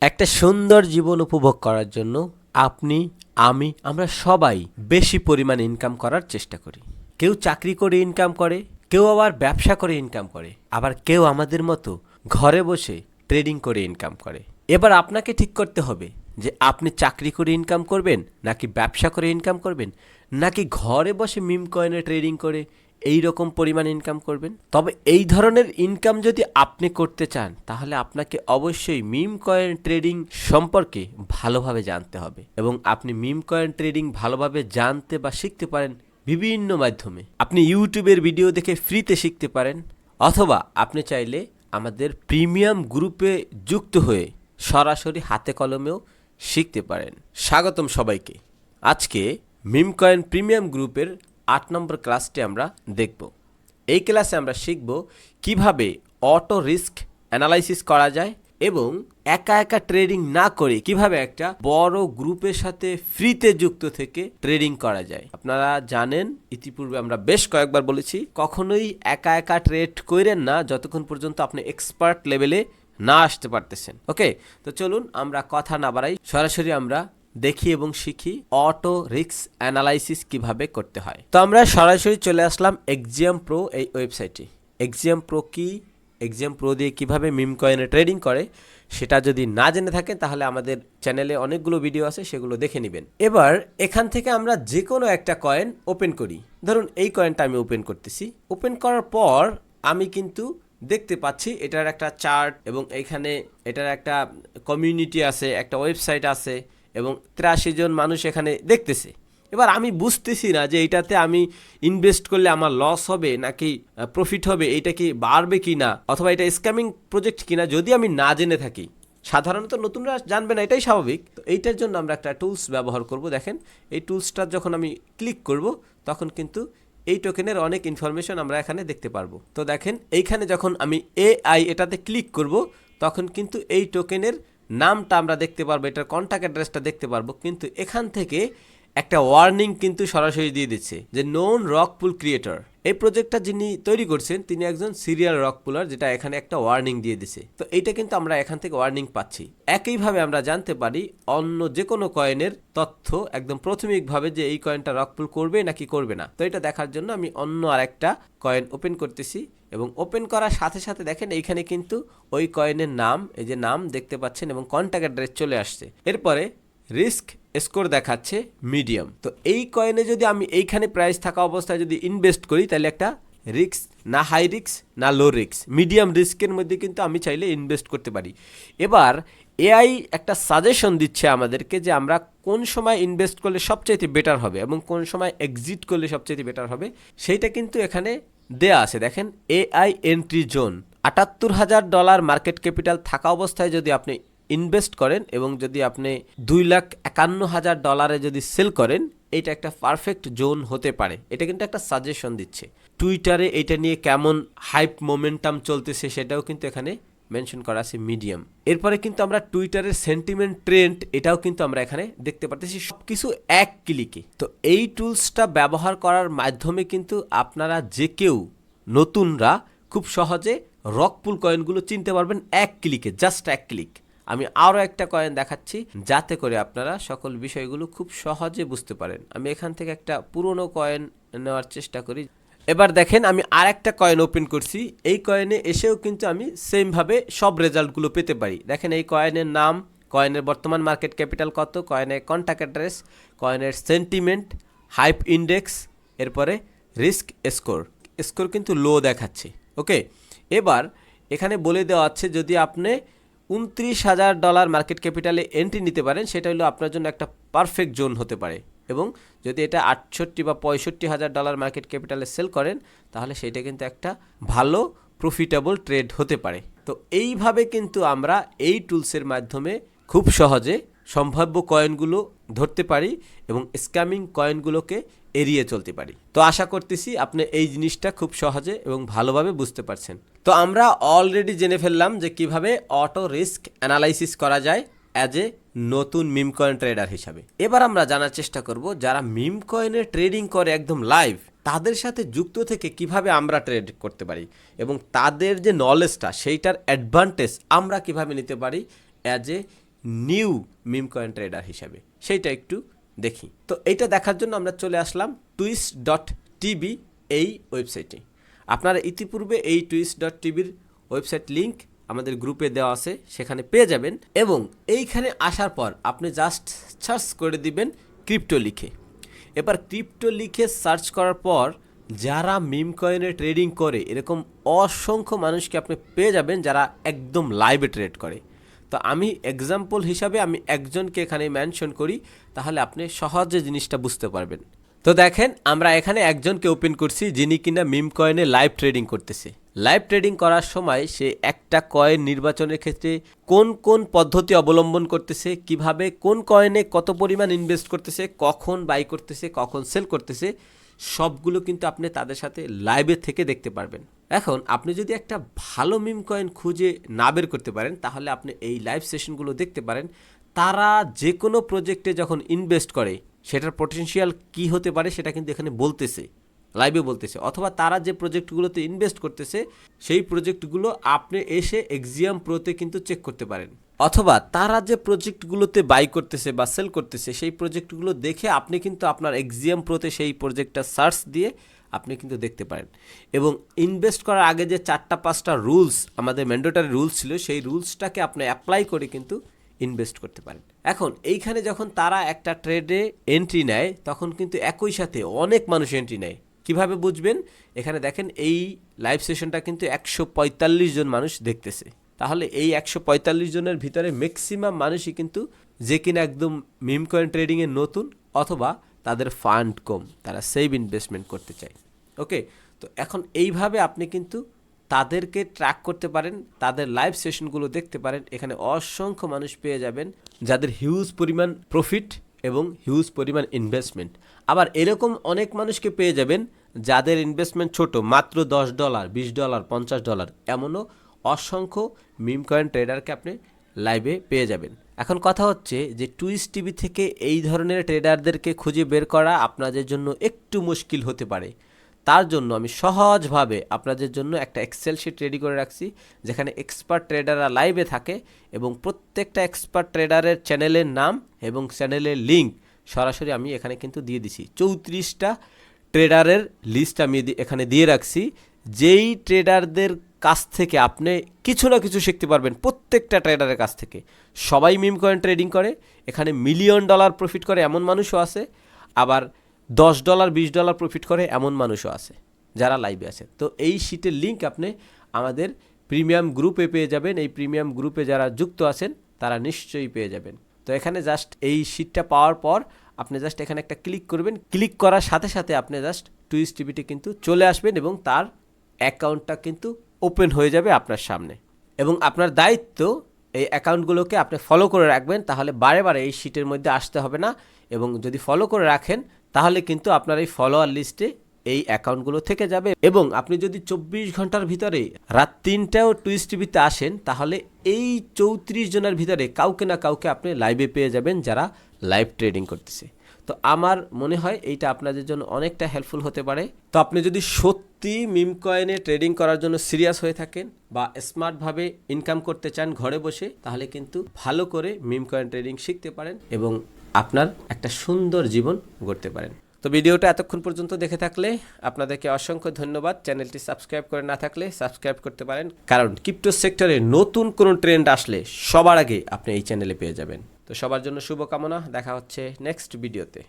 একটা সুন্দর জীবন উপভোগ করার জন্য আপনি, আমি, আমরা সবাই বেশি পরিমাণ ইনকাম করার চেষ্টা করি। কেউ চাকরি করে ইনকাম করে, কেউ আবার ব্যবসা করে ইনকাম করে, আবার কেউ আমাদের মতো ঘরে বসে ট্রেডিং করে ইনকাম করে। এবার আপনাকে ঠিক করতে হবে যে আপনি চাকরি করে ইনকাম করবেন, নাকি ব্যবসা করে ইনকাম করবেন, নাকি ঘরে বসে মিম কয়েনে ট্রেডিং করে এই রকম পরিমাণ ইনকাম করবেন। তবে এই ধরনের ইনকাম যদি আপনি করতে চান, তাহলে আপনাকে অবশ্যই মিম কয়েন ট্রেডিং সম্পর্কে ভালোভাবে জানতে হবে এবং আপনি মিম কয়েন ট্রেডিং ভালোভাবে জানতে বা শিখতে পারেন বিভিন্ন মাধ্যমে। আপনি ইউটিউবের ভিডিও দেখে ফ্রিতে শিখতে পারেন, অথবা আপনি চাইলে আমাদের প্রিমিয়াম গ্রুপে যুক্ত হয়ে সরাসরি হাতে কলমেও শিখতে পারেন। স্বাগতম সবাইকে। আজকে মিম কয়েন প্রিমিয়াম গ্রুপের আট নম্বর ক্লাসটি আমরা দেখব। এই ক্লাসে আমরা শিখব কীভাবে অটো রিস্ক অ্যানালাইসিস করা যায় এবং একা একা ট্রেডিং না করে কীভাবে একটা বড় গ্রুপের সাথে ফ্রিতে যুক্ত থেকে ট্রেডিং করা যায়। আপনারা জানেন, ইতিপূর্বে আমরা বেশ কয়েকবার বলেছি, কখনোই একা একা ট্রেড করেন না যতক্ষণ পর্যন্ত আপনি এক্সপার্ট লেভেলে না আসতে পারতেছেন। ওকে? তো চলুন আমরা কথা না বাড়াই, সরাসরি আমরা দেখি এবং শিখি অটো রিক্স অ্যানালাইসিস কীভাবে করতে হয়। তো আমরা সরাসরি চলে আসলাম এক্সিয়াম প্রো এই ওয়েবসাইটে এক্সিয়াম প্রো কি? এক্সিয়াম প্রো দিয়ে কীভাবে মিম কয়েনে ট্রেডিং করে, সেটা যদি না জেনে থাকেন, তাহলে আমাদের চ্যানেলে অনেকগুলো ভিডিও আছে, সেগুলো দেখে নেবেন। এবার, এখান থেকে আমরা যে কোনো একটা কয়েন ওপেন করি। ধরুন, এই কয়েনটা আমি ওপেন করতেছি। ওপেন করার পর, আমি কিন্তু দেখতে পাচ্ছি এটার একটা চার্ট এবং এখানে এটার একটা কমিউনিটি আছে, একটা ওয়েবসাইট আছে। এবং তিরাশি জন মানুষ এখানে দেখতেছে। এবার আমি বুঝতেছি না যে এইটাতে আমি ইনভেস্ট করলে আমার লস হবে নাকি প্রফিট হবে এইটা কি বাড়বে কি না অথবা এটা স্ক্যামিং প্রজেক্ট কিনা যদি আমি না জেনে থাকি। সাধারণত নতুনরা জানবে না, এটাই স্বাভাবিক। তো এইটার জন্য আমরা একটা টুলস ব্যবহার করব, দেখেন। এই টুলসটা যখন আমি ক্লিক করব, তখন কিন্তু এই টোকেনের অনেক ইনফরমেশন আমরা এখানে দেখতে পারব। তো দেখেন, এইখানে যখন আমি এআই এটাতে ক্লিক করব, তখন কিন্তু এই টোকেনের নামটা আমরা দেখতে পারব এটার কন্ট্যাক্ট অ্যাড্রেসটা দেখতে পারব কিন্তু এখান থেকে একটা ওয়ার্নিং কিন্তু সরাসরি দিয়ে দিচ্ছে যে নোন রক পুল ক্রিয়েটর এই প্রজেক্টটা যিনি তৈরি করছেন, তিনি একজন সিরিয়াল রক পুলার যেটা এখানে একটা ওয়ার্নিং দিয়ে দিছে। তো এইটা কিন্তু আমরা এখান থেকে ওয়ার্নিং পাচ্ছি। একইভাবে আমরা জানতে পারি অন্য যে কোনো কয়েনের তথ্য একদম প্রাথমিকভাবে যে এই কয়েনটা রক পুল করবে নাকি করবে না। তো এটা দেখার জন্য আমি অন্য আরেকটা কয়েন ওপেন করতেছি এবং ওপেন করার সাথে সাথে দেখেন এইখানে কিন্তু ওই কয়েনের নাম, এই যে নাম দেখতে পাচ্ছেন এবং কন্ট্যাক্ট অ্যাড্রেস চলে আসছে। এরপরে রিস্ক স্কোর দেখাচ্ছে মিডিয়াম তো এই কয়েনে যদি আমি এইখানে প্রাইস থাকা অবস্থায় যদি ইনভেস্ট করি, তাহলে একটা রিস্ক না হাই রিস্ক না লো রিস্ক মিডিয়াম রিস্কের মধ্যে কিন্তু আমি চাইলে ইনভেস্ট করতে পারি। এবার এআই একটা সাজেশন দিচ্ছে আমাদেরকে যে আমরা কোন সময় ইনভেস্ট করলে সবচাইতে বেটার হবে এবং কোন সময় এক্সিট করলে সবচাইতে বেটার হবে, সেইটা কিন্তু এখানে দেয়া আছে। দেখেন এআই এন্ট্রি জোন আটাত্তর হাজার ডলার মার্কেট ক্যাপিটাল থাকা অবস্থায় যদি আপনি ইনভেস্ট করেন এবং যদি আপনি দুই লাখ একান্ন হাজার ডলারে যদি সেল করেন এটা একটা পারফেক্ট জোন হতে পারে। এটা কিন্তু একটা সাজেশন দিচ্ছে। টুইটারে এটা নিয়ে কেমন হাইপ মোমেন্টাম চলতেছে সেটাও কিন্তু এখানে মেনশন করা আছে মিডিয়াম। এরপরে কিন্তু আমরা টুইটারের সেন্টিমেন্ট ট্রেন্ড, এটাও কিন্তু আমরা এখানে দেখতে পারতেছি। সব কিছু এক ক্লিকে। তো এই টুলসটা ব্যবহার করার মাধ্যমে কিন্তু আপনারা যে কেউ নতুনরা খুব সহজে রকপুল কয়েনগুলো চিনতে পারবেন এক ক্লিকে, জাস্ট এক ক্লিক। আমি আরও একটা কয়েন দেখাচ্ছি, যাতে করে আপনারা সকল বিষয়গুলো খুব সহজে বুঝতে পারেন। আমি এখান থেকে একটা পুরনো কয়েন নেওয়ার চেষ্টা করি। এবার দেখেন, আমি আর একটা কয়েন ওপেন করছি। এই কয়েনে এসেও কিন্তু আমি সেমভাবে সব রেজাল্টগুলো পেতে পারি। দেখেন, এই কয়েনের নাম কয়েনের বর্তমান মার্কেট ক্যাপিটাল কত কয়েনের কন্ট্যাক্ট অ্যাড্রেস কয়েনের সেন্টিমেন্ট হাইপ ইন্ডেক্স এরপরে রিস্ক স্কোর স্কোর কিন্তু লো দেখাচ্ছে ওকে এবার এখানে বলে দেওয়া আছে, যদি আপনি উনত্রিশ হাজার ডলার মার্কেট ক্যাপিটালে এন্ট্রি নিতে পারেন, সেটা হলো আপনার জন্য একটা পারফেক্ট জোন হতে পারে। এবং যদি এটা আটষট্টি বা পঁয়ষট্টি হাজার ডলার মার্কেট ক্যাপিটালে সেল করেন, তাহলে সেটা কিন্তু একটা ভালো প্রফিটেবল ট্রেড হতে পারে। তো এইভাবে কিন্তু আমরা এই টুলসের মাধ্যমে খুব সহজে সম্ভাব্য কয়েনগুলো ধরতে পারি এবং স্ক্যামিং কয়েনগুলোকে এড়িয়ে চলতে পারি। তো আশা করতেছি আপনি এই জিনিসটা খুব সহজে এবং ভালোভাবে বুঝতে পারছেন। তো আমরা অলরেডি জেনে ফেললাম যে কীভাবে অটো রিস্ক অ্যানালাইসিস করা যায় অ্যাজ এ নতুন মিম কয়েন ট্রেডার হিসাবে। এবার আমরা জানার চেষ্টা করব, যারা মিম কয়েনের ট্রেডিং করে একদম লাইভ তাদের সাথে যুক্ত থেকে কীভাবে আমরা ট্রেড করতে পারি এবং তাদের যে নলেজটা সেইটার অ্যাডভান্টেজ আমরা কীভাবে নিতে পারি as a new meme coin trader হিসাবে। সেইটা একটু দেখি। তো এইটা দেখার জন্য আমরা চলে আসলাম টুইস ডট টিভি এই ওয়েবসাইটে আপনারা ইতিপূর্বে এই টুইস ডট টিভির ওয়েবসাইট লিঙ্ক আমাদের গ্রুপে দেওয়া আছে, সেখানে পেয়ে যাবেন এবং এইখানে আসার পর আপনি জাস্ট সার্চ করে দিবেন ক্রিপ্টো লিখে। এবার ক্রিপ্টো লিখে সার্চ করার পর যারা মিম কয়েনে ট্রেডিং করে, এরকম অসংখ্য মানুষকে আপনি পেয়ে যাবেন যারা একদম লাইভে ট্রেড করে। তো আমি এক্সাম্পল হিসাবে আমি একজনকে এখানে মেনশন করি, তাহলে আপনি সহজে জিনিসটা বুঝতে পারবেন। তো দেখেন, আমরা এখানে একজনকে ওপেন করছি যিনি কিনা মিম কয়েনে লাইভ ট্রেডিং করতেছে। লাইভ ট্রেডিং করার সময় সে একটা কয়েন নির্বাচনের ক্ষেত্রে কোন কোন পদ্ধতি অবলম্বন করতেছে, কীভাবে, কোন কয়েনে কত পরিমাণ ইনভেস্ট করতেছে, কখন বাই করতেছে, কখন সেল করতেছে, সবগুলো কিন্তু আপনি তাদের সাথে লাইভে থেকে দেখতে পারবেন। এখন আপনি যদি একটা ভালো মিম কয়েন খুঁজে না বের করতে পারেন, তাহলে আপনি এই লাইভ সেশনগুলো দেখতে পারেন। তারা যে কোনো প্রজেক্টে যখন ইনভেস্ট করে, সেটার পটেনশিয়াল কি হতে পারে সেটা কিন্তু এখানে বলতেছে লাইভে বলতেছে। অথবা তারা যে প্রজেক্টগুলোতে ইনভেস্ট করতেছে, সেই প্রজেক্টগুলো আপনি এসে এক্সিয়াম প্রোতে কিন্তু চেক করতে পারেন। অথবা তারা যে প্রজেক্টগুলোতে বাই করতেছে বা সেল করতেছে, সেই প্রজেক্টগুলো দেখে আপনি কিন্তু আপনার এক্সিয়াম প্রোতে সেই প্রজেক্টটা সার্চ দিয়ে আপনি কিন্তু দেখতে পারেন। এবং ইনভেস্ট করার আগে যে চারটা, পাঁচটা রুলস আমাদের ম্যান্ডেটারি রুলস ছিল, সেই রুলসটাকে আপনি অ্যাপ্লাই করে কিন্তু ইনভেস্ট করতে পারেন। এখন এইখানে যখন তারা একটা ট্রেডে এন্ট্রি নেয়, তখন কিন্তু একই সাথে অনেক মানুষ এন্ট্রি নেয়। কীভাবে বুঝবেন? এখানে দেখেন এই লাইভ সেশনটা কিন্তু একশো পঁয়তাল্লিশ জন মানুষ দেখতেছে। তাহলে এই একশো পঁয়তাল্লিশ জনের ভিতরে ম্যাক্সিমাম মানুষই কিন্তু যে কিনা একদম মিম কয়েন ট্রেডিংয়ে নতুন অথবা তাদের ফান্ড কম, তারা সেভ ইনভেস্টমেন্ট করতে চায়। ওকে তো এখন এইভাবে আপনি কিন্তু তাদেরকে ট্র্যাক করতে পারেন, তাদের লাইভ সেশনগুলো দেখতে পারেন, এখানে অসংখ্য মানুষ পেয়ে যাবেন যাদের হিউজ পরিমাণ প্রফিট এবং হিউজ পরিমাণ ইনভেস্টমেন্ট আবার এরকম অনেক মানুষকে পেয়ে যাবেন যাদের ইনভেস্টমেন্ট ছোট, মাত্র দশ ডলার বিশ ডলার পঞ্চাশ ডলার এমনও অসংখ্য মিম কয়েন ট্রেডারকে আপনি লাইভে পেয়ে যাবেন। এখন কথা হচ্ছে যে টুইস টিভি থেকে এই ধরনের ট্রেডারদেরকে খুঁজে বের করা আপনাদের জন্য একটু মুশকিল হতে পারে। তার জন্য আমি সহজভাবে আপনাদের জন্য একটা এক্সেল শিট রেডি করে রাখছি, যেখানে এক্সপার্ট ট্রেডাররা লাইভে থাকে এবং প্রত্যেকটা এক্সপার্ট ট্রেডারের চ্যানেলের নাম এবং চ্যানেলের লিঙ্ক সরাসরি আমি এখানে কিন্তু দিয়ে দিছি। চৌত্রিশটা ট্রেডারের লিস্ট আমি এখানে দিয়ে রাখছি। যেই ট্রেডারদের কাছ থেকে আপনি কিছু না কিছু শিখতে পারবেন প্রত্যেকটা ট্রেডারের কাছ থেকে। সবাই মিম কয়েন ট্রেডিং করে, এখানে মিলিয়ন ডলার প্রফিট করে এমন মানুষও আছে, আবার দশ ডলার বিশ ডলার প্রফিট করে এমন মানুষও আছে, যারা লাইভে আছে। তো এই শীটের লিঙ্ক আপনি আমাদের প্রিমিয়াম গ্রুপে পেয়ে যাবেন। এই প্রিমিয়াম গ্রুপে যারা যুক্ত আছেন, তারা নিশ্চয়ই পেয়ে যাবেন। তো এখানে জাস্ট এই শীটটা পাওয়ার পর আপনি জাস্ট এখানে একটা ক্লিক করবেন। ক্লিক করার সাথে সাথে আপনি জাস্ট টুইস টিভিতে কিন্তু চলে আসবেন এবং তার অ্যাকাউন্টটা কিন্তু ওপেন হয়ে যাবে আপনার সামনে। এবং আপনার দায়িত্ব এই অ্যাকাউন্টগুলোকে আপনি ফলো করে রাখবেন, তাহলে বারে বারে এই শিটের মধ্যে আসতে হবে না। এবং যদি ফলো করে রাখেন, তাহলে কিন্তু আপনার এই ফলোয়ার লিস্টে এই অ্যাকাউন্টগুলো থেকে যাবে। এবং আপনি যদি চব্বিশ ঘণ্টার ভিতরে রাত তিনটাও টুইস টিভিতে আসেন, তাহলে এই চৌত্রিশ জনের ভিতরে কাউকে না কাউকে আপনি লাইভে পেয়ে যাবেন যারা লাইভ ট্রেডিং করতেছে। তো আমার মনে হয় এইটা আপনাদের জন্য অনেকটা হেল্পফুল হতে পারে। তো আপনি যদি সত্যি মিম কয়েনে ট্রেডিং করার জন্য সিরিয়াস হয়ে থাকেন বা স্মার্টভাবে ইনকাম করতে চান ঘরে বসে, তাহলে কিন্তু ভালো করে মিম কয়েন ট্রেডিং শিখতে পারেন এবং আপনার একটা সুন্দর জীবন গড়তে পারেন। তো ভিডিওটা এতক্ষণ পর্যন্ত দেখে থাকলে আপনাদেরকে অসংখ্য ধন্যবাদ। চ্যানেলটি সাবস্ক্রাইব করে না থাকলে সাবস্ক্রাইব করতে পারেন। কারণ ক্রিপ্টো সেক্টরে নতুন কোনো ট্রেন্ড আসলে সবার আগে আপনি এই চ্যানেলে পেয়ে যাবেন। তো সবার জন্য শুভকামনা। দেখা হচ্ছে নেক্সট ভিডিওতে।